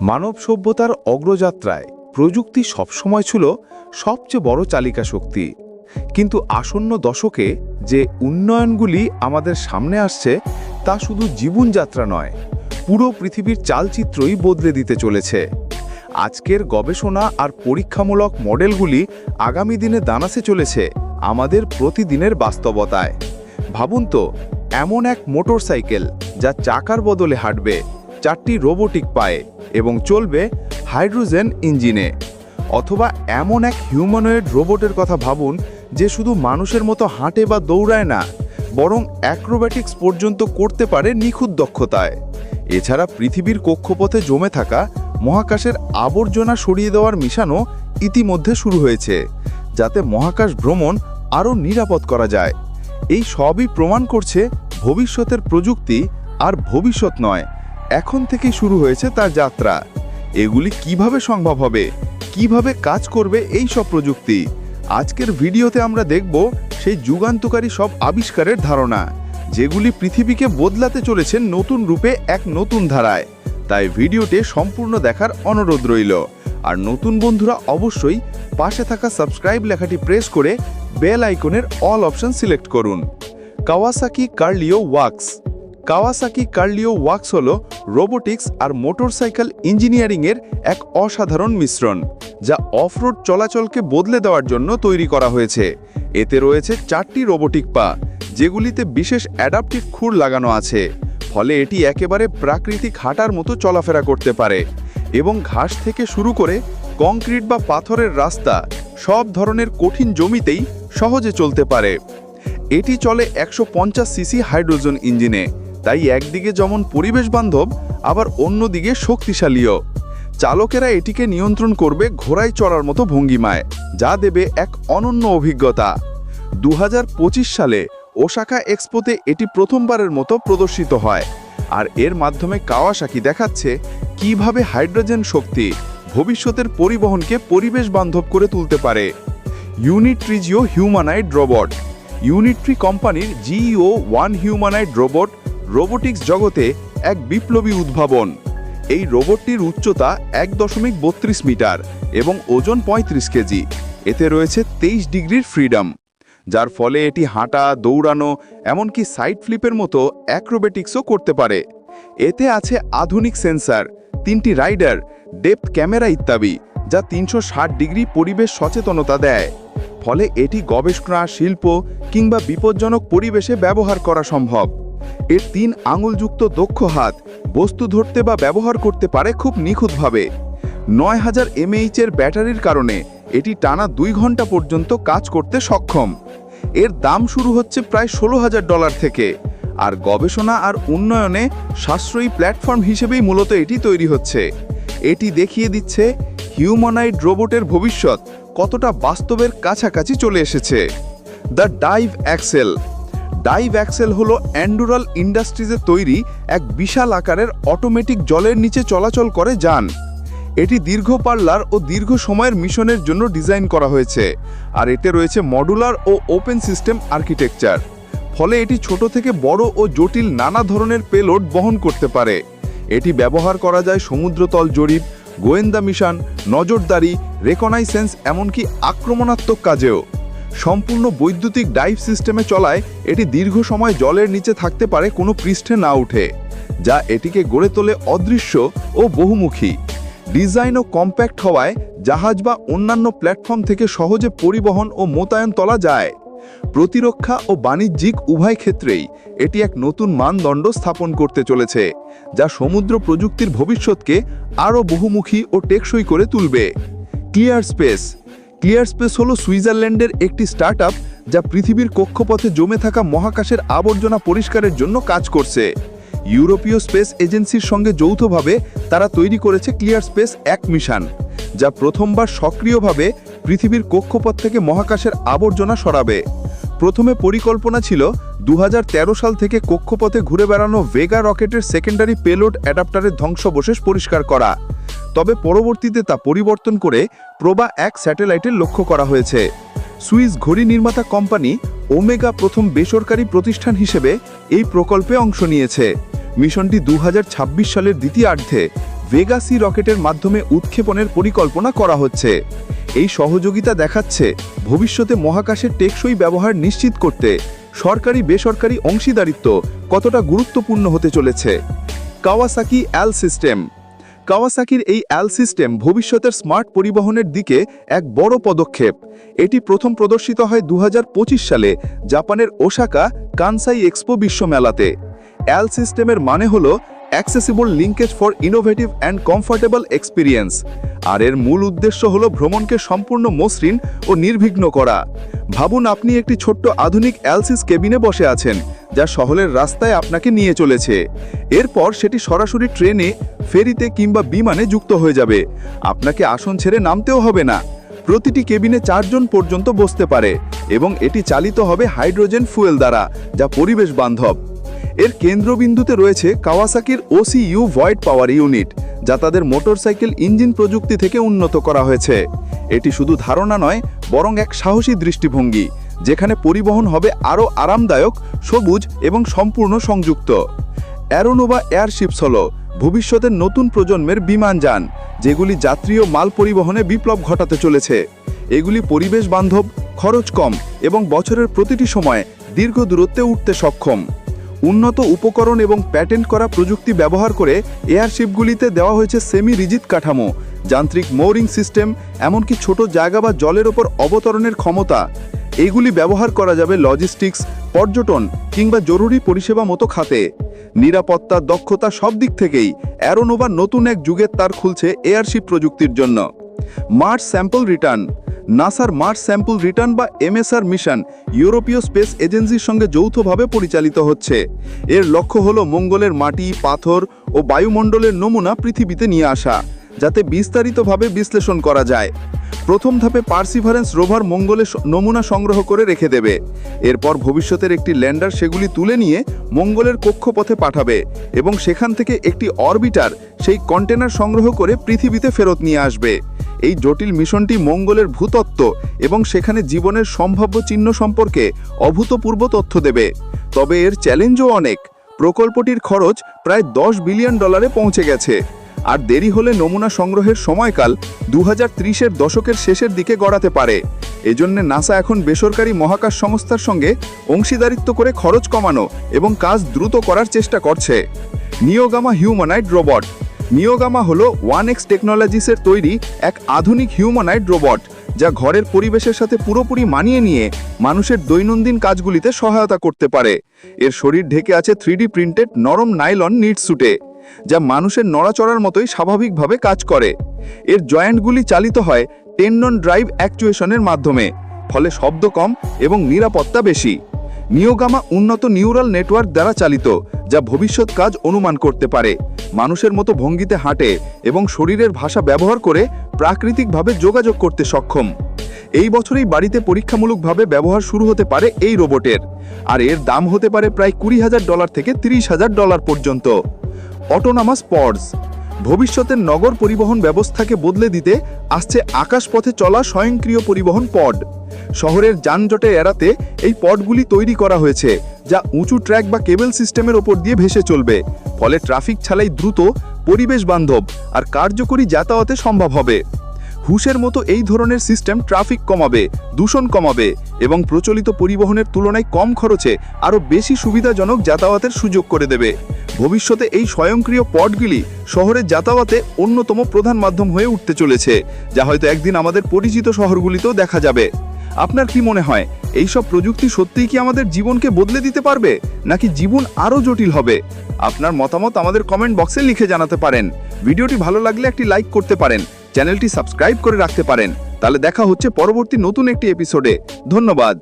মানব সভ্যতার অগ্রযাত্রায় প্রযুক্তি সবসময় ছিল সবচেয়ে বড় চালিকা শক্তি। কিন্তু আসন্ন দশকে যে উন্নয়নগুলি আমাদের সামনে আসছে, তা শুধু জীবনযাত্রা নয়, পুরো পৃথিবীর চালচিত্রই বদলে দিতে চলেছে। আজকের গবেষণা আর পরীক্ষামূলক মডেলগুলি আগামী দিনে দানাসে চলেছে আমাদের প্রতিদিনের বাস্তবতায়। ভাবুন তো, এমন এক মোটরসাইকেল যা চাকার বদলে হাঁটবে। চারটি রোবোটিক পায়ে এবং চলবে হাইড্রোজেন ইঞ্জিনে। অথবা এমন এক হিউম্যানয়েড রোবটের কথা ভাবুন যে শুধু মানুষের মতো হাঁটে বা দৌড়ায় না, বরং অ্যাক্রোব্যাটিক্স পর্যন্ত করতে পারে নিখুঁত দক্ষতায়। এছাড়া পৃথিবীর কক্ষপথে জমে থাকা মহাকাশের আবর্জনা সরিয়ে দেওয়ার মিশনও ইতিমধ্যে শুরু হয়েছে, যাতে মহাকাশ ভ্রমণ আরও নিরাপদ করা যায়। এই সবই প্রমাণ করছে ভবিষ্যতের প্রযুক্তি আর ভবিষ্যৎ নয় এখন থেকেই শুরু হয়েছে তার যাত্রা। এগুলি কীভাবে সম্ভব হবে? কীভাবে কাজ করবে এই সব প্রযুক্তি? আজকের ভিডিওতে আমরা দেখব সেই যুগান্তকারী সব আবিষ্কারের ধারণা, যেগুলি পৃথিবীকে বদলাতে চলেছে নতুন রূপে এক নতুন ধারায়। তাই ভিডিওটি সম্পূর্ণ দেখার অনুরোধ রইল। আর নতুন বন্ধুরা অবশ্যই পাশে থাকা সাবস্ক্রাইব লেখাটি প্রেস করে বেল আইকনের অল অপশন সিলেক্ট করুন। কাওয়াসাকি কার্লিও ওয়াক্স। কাওয়াসাকি কার্লিও ওয়াক্স হল রোবোটিক্স আর মোটরসাইকেল ইঞ্জিনিয়ারিংয়ের এক অসাধারণ মিশ্রণ, যা অফরোড চলাচলকে বদলে দেওয়ার জন্য তৈরি করা হয়েছে। এতে রয়েছে চারটি রোবোটিক পা, যেগুলিতে বিশেষ অ্যাডাপটিভ খুর লাগানো আছে, ফলে এটি একেবারে প্রাকৃতিক হাঁটার মতো চলাফেরা করতে পারে এবং ঘাস থেকে শুরু করে কংক্রিট বা পাথরের রাস্তা, সব ধরনের কঠিন জমিতেই সহজে চলতে পারে। এটি চলে একশো পঞ্চাশ সিসি হাইড্রোজেন ইঞ্জিনে তাই একদিকে যেমন পরিবেশ বান্ধব, আবার অন্যদিকে শক্তিশালীও। চালকেরা এটিকে নিয়ন্ত্রণ করবে ঘোড়ায় চড়ার মতো ভঙ্গিমায়, যা দেবে এক অনন্য অভিজ্ঞতা। দু হাজার পঁচিশ সালে ওসাকা এক্সপোতে এটি প্রথমবারের মতো প্রদর্শিত হয়, আর এর মাধ্যমে কাওয়াসাকি দেখাচ্ছে কীভাবে হাইড্রোজেন শক্তি ভবিষ্যতের পরিবহনকে পরিবেশ বান্ধব করে তুলতে পারে। ইউনিট্রিজিও হিউম্যানাইড রোবট। ইউনিট্রি কোম্পানির G one humanoid robot robotics জগতে এক বিপ্লবী উদ্ভাবন। এই রোবটটির উচ্চতা এক দশমিক বত্রিশ মিটার এবং ওজন ৩৫ কেজি। এতে রয়েছে তেইশ ডিগ্রির ফ্রিডম। যার ফলে এটি হাঁটা, দৌড়ানো, এমনকি সাইড ফ্লিপের মতো অ্যাক্রোবেটিক্সও করতে পারে। এতে আছে আধুনিক সেন্সার, তিনটি রাইডার, ডেপথ ক্যামেরা ইত্যাদি, যা তিনশো ষাট ডিগ্রি পরিবেশ সচেতনতা দেয়। ফলে এটি গবেষণা, শিল্প কিংবা বিপজ্জনক পরিবেশে ব্যবহার করা সম্ভব। এর তিন আঙুলযুক্ত দক্ষ হাত বস্তু ধরতে বা ব্যবহার করতে পারে খুব নিখুঁতভাবে। নয় হাজার এমএইচের ব্যাটারির কারণে এটি টানা দুই ঘণ্টা পর্যন্ত কাজ করতে সক্ষম। এর দাম শুরু হচ্ছে প্রায় ষোলো হাজার ডলার থেকে। আর গবেষণা আর উন্নয়নে সাশ্রয়ী প্ল্যাটফর্ম হিসেবেই মূলত এটি তৈরি হচ্ছে। এটি দেখিয়ে দিচ্ছে হিউম্যানয়েড রোবটের ভবিষ্যৎ কতটা বাস্তবের কাছাকাছি চলে এসেছে। The dive XL dive XL হলো অ্যান্ডুরাল ইন্ডাস্ট্রিজের তৈরি এক বিশাল আকারের অটোমেটিক জলের নিচে চলাচল করে যান। এটি দীর্ঘ পাল্লার ও দীর্ঘ সময়ের মিশনের জন্য ডিজাইন করা হয়েছে, আর এতে রয়েছে মডুলার ও ওপেন সিস্টেম আর্কিটেকচার। ফলে এটি ছোট থেকে বড় ও জটিল নানা ধরনের পেলোড বহন করতে পারে। এটি ব্যবহার করা যায় সমুদ্রতল জরিপ, গোয়েন্দা মিশন, নজরদারি, রেকনাইসেন্স, এমনকি আক্রমণাত্মক কাজেও। সম্পূর্ণ বৈদ্যুতিক ডাইভ সিস্টেমে চলায় এটি দীর্ঘ সময় জলের নিচে থাকতে পারে কোনো পৃষ্ঠে না উঠে, যা এটিকে গড়ে তোলে অদৃশ্য ও বহুমুখী। ডিজাইন ও কম্প্যাক্ট হওয়ায় জাহাজ বা অন্যান্য প্ল্যাটফর্ম থেকে সহজে পরিবহন ও মোতায়েন তোলা যায়। প্রতিরক্ষা ও বাণিজ্যিক উভয় ক্ষেত্রেই এটি এক নতুন মানদণ্ড স্থাপন করতে চলেছে, যা সমুদ্র প্রযুক্তির ভবিষ্যৎকে আরও বহুমুখী ও টেকসই করে তুলবে। ক্লিয়ার স্পেস ক্লিয়ার স্পেস হলো সুইজারল্যান্ডের একটি স্টার্টআপ যা পৃথিবীর কক্ষপথে জমে থাকা মহাকাশের আবর্জনা পরিষ্কারের জন্য কাজ করছে। ইউরোপীয় স্পেস এজেন্সির সঙ্গে যৌথভাবে তারা তৈরি করেছে ক্লিয়ার স্পেস এক মিশন, যা প্রথমবার সক্রিয়ভাবে পৃথিবীর কক্ষপথ থেকে মহাকাশের আবর্জনা সরাবে। প্রথমে পরিকল্পনা ছিল দু হাজার তেরো সাল থেকে কক্ষপথে ঘুরে বেড়ানো ভেগা রকেটের সেকেন্ডারি পেলোড অ্যাডাপ্টারের ধ্বংসবশেষ পরিষ্কার করা। তবে পরবর্তীতে তা পরিবর্তন করে প্রবা এক স্যাটেলাইটের লক্ষ্য করা হয়েছে। সুইস ঘড়ি নির্মাতা কোম্পানি ওমেগা প্রথম বেসরকারি প্রতিষ্ঠান হিসেবে এই প্রকল্পে অংশ নিয়েছে। মিশনটি দু হাজার ছাব্বিশ সালের দ্বিতীয়ার্ধে ভেগাসি রকেটের মাধ্যমে উৎক্ষেপণের পরিকল্পনা করা হচ্ছে। এই সহযোগিতা দেখাচ্ছে ভবিষ্যতে মহাকাশের টেকসই ব্যবহার নিশ্চিত করতে সরকারি বেসরকারি অংশীদারিত্ব কতটা গুরুত্বপূর্ণ হতে চলেছে। কাওয়াসাকি অ্যাল সিস্টেম কাওয়াসাকির এই অ্যাল সিস্টেম ভবিষ্যতের স্মার্ট পরিবহনের দিকে এক বড় পদক্ষেপ। এটি প্রথম প্রদর্শিত হয় দু হাজার পঁচিশ সালে জাপানের ওসাকা কানসাই এক্সপো বিশ্বমেলাতে। অ্যাল সিস্টেমের মানে হল accessible linkage for innovative and comfortable experience আর এর মূল উদ্দেশ্য হল ভ্রমণকে সম্পূর্ণ মসৃণ ও নির্বিঘ্ন করা। ভাবুন আপনি একটি ছোট্ট আধুনিক অ্যালসিস কেবিনে বসে আছেন, যা শহরের রাস্তায় আপনাকে নিয়ে চলেছে। এরপর সেটি সরাসরি ট্রেনে, ফেরিতে কিংবা বিমানে যুক্ত হয়ে যাবে। আপনাকে আসন ছেড়ে নামতেও হবে না। প্রতিটি কেবিনে চারজন পর্যন্ত বসতে পারে এবং এটি চালিত হবে হাইড্রোজেন ফুয়েল দ্বারা, যা পরিবেশ বান্ধব। এর কেন্দ্রবিন্দুতে রয়েছে কাওয়াসাকির ওসিইউ ভয়েড পাওয়ার ইউনিট যা তাদের মোটরসাইকেল ইঞ্জিন প্রযুক্তি থেকে উন্নত করা হয়েছে। এটি শুধু ধারণা নয়, বরং এক সাহসী দৃষ্টিভঙ্গি, যেখানে পরিবহন হবে আরও আরামদায়ক, সবুজ এবং সম্পূর্ণ সংযুক্ত। অ্যারোনোভা এয়ারশিপস হল ভবিষ্যতের নতুন প্রজন্মের বিমান যান, যেগুলি যাত্রী ও মাল পরিবহনে বিপ্লব ঘটাতে চলেছে। এগুলি পরিবেশ বান্ধব, খরচ কম এবং বছরের প্রতিটি সময় দীর্ঘ দূরত্বে উঠতে সক্ষম। উন্নত উপকরণ এবং প্যাটেন্ট করা প্রযুক্তি ব্যবহার করে এয়ারশিপগুলিতে দেওয়া হয়েছে সেমি রিজিত কাঠামো, যান্ত্রিক মোরিং সিস্টেম এমনকি ছোট জায়গা বা জলের ওপর অবতরণের ক্ষমতা। এগুলি ব্যবহার করা যাবে লজিস্টিক্স পর্যটন কিংবা জরুরি পরিষেবা মতো খাতে। নিরাপত্তা, দক্ষতা সব দিক থেকেই অ্যারোনোভা নতুন এক যুগের তার খুলছে এয়ারশিপ প্রযুক্তির জন্য। মার্স স্যাম্পল রিটার্ন নাসার মার্স স্যাম্পল রিটার্ন বা এমএসআর মিশন ইউরোপীয় স্পেস এজেন্সির সঙ্গে যৌথভাবে পরিচালিত হচ্ছে। এর লক্ষ্য হলো মঙ্গলের মাটি, পাথর ও বায়ুমণ্ডলের নমুনা পৃথিবীতে নিয়ে আসা, যাতে বিস্তারিতভাবে বিশ্লেষণ করা যায়। প্রথম ধাপে পার্সিভারেন্স রোভার মঙ্গলে নমুনা সংগ্রহ করে রেখে দেবে। এরপর ভবিষ্যতের একটি ল্যান্ডার সেগুলি তুলে নিয়ে মঙ্গলের কক্ষপথে পাঠাবে এবং সেখান থেকে একটি অরবিটার, সেই কন্টেনার সংগ্রহ করে পৃথিবীতে ফেরত নিয়ে আসবে। এই জটিল মিশনটি মঙ্গলের ভূতত্ত্ব এবং সেখানে জীবনের সম্ভাব্য চিহ্ন সম্পর্কে অভূতপূর্ব তথ্য দেবে। তবে এর চ্যালেঞ্জও অনেক। প্রকল্পটির খরচ প্রায় দশ বিলিয়ন ডলারে পৌঁছে গেছে। আর দেরি হলে নমুনা সংগ্রহের সময়কাল দু হাজার দশকের শেষের দিকে গড়াতে পারে। এজন্যে নাসা এখন বেসরকারি মহাকাশ সংস্থার সঙ্গে অংশীদারিত্ব করে খরচ কমানো এবং কাজ দ্রুত করার চেষ্টা করছে। নিয়োগামা হিউম্যানয়েড রোবট। নিয়োগামা হলো ওয়ান এক্স টেকনোলজিসের তৈরি এক আধুনিক হিউম্যানয়েড রোবট, যা ঘরের পরিবেশের সাথে পুরোপুরি মানিয়ে নিয়ে মানুষের দৈনন্দিন কাজগুলিতে সহায়তা করতে পারে। এর শরীর ঢেকে আছে থ্রিডি প্রিন্টেড নরম নাইলন নিট সুটে, যা মানুষের নড়াচড়ার মতোই স্বাভাবিকভাবে কাজ করে। এর জয়েন্টগুলি চালিত হয় টেন্ডন ড্রাইভ অ্যাকচুয়েশনের মাধ্যমে, ফলে শব্দ কম এবং নিরাপত্তা বেশি। নিয়োগামা উন্নত নিউরাল নেটওয়ার্ক দ্বারা চালিত, যা ভবিষ্যৎ কাজ অনুমান করতে পারে। মানুষের মতো ভঙ্গিতে হাঁটে এবং শরীরের ভাষা ব্যবহার করে প্রাকৃতিকভাবে যোগাযোগ করতে সক্ষম। এই বছরেই বাড়িতে পরীক্ষামূলকভাবে ব্যবহার শুরু হতে পারে এই রোবটের। আর এর দাম হতে পারে প্রায় কুড়ি হাজার ডলার থেকে তিরিশ হাজার ডলার পর্যন্ত। অটোনামাস পডস ভবিষ্যতের নগর পরিবহন ব্যবস্থাকে বদলে দিতে আসছে আকাশপথে চলা স্বয়ংক্রিয় পরিবহন পড। শহরের যানজটে এড়াতে এই পটগুলি তৈরি করা হয়েছে, যা উঁচু ট্র্যাক বা কেবল সিস্টেমের ওপর দিয়ে ভেসে চলবে। ফলে ট্রাফিক ছাড়াই দ্রুত পরিবেশ বান্ধব আর কার্যকরী যাতায়াতে সম্ভব হবে। হুশের মতো এই ধরনের সিস্টেম ট্রাফিক কমাবে, দূষণ কমাবে এবং প্রচলিত পরিবহনের তুলনায় কম খরচে আরও বেশি সুবিধাজনক যাতায়াতের সুযোগ করে দেবে। ভবিষ্যতে এই স্বয়ংক্রিয় পটগুলি শহরের যাতায়াতে অন্যতম প্রধান মাধ্যম হয়ে উঠতে চলেছে, যা হয়তো একদিন আমাদের পরিচিত শহরগুলিতেও দেখা যাবে। আপনার কি মনে হয়, এইসব প্রযুক্তি সত্যিই কি আমাদের জীবনকে বদলে দিতে পারবে, নাকি জীবন আরও জটিল হবে? আপনার মতামত আমাদের কমেন্ট বক্সে লিখে জানাতে পারেন। ভিডিওটি ভালো লাগলে একটি লাইক করতে পারেন, চ্যানেলটি সাবস্ক্রাইব করে রাখতে পারেন। তাহলে দেখা হচ্ছে পরবর্তী নতুন একটি এপিসোডে ধন্যবাদ।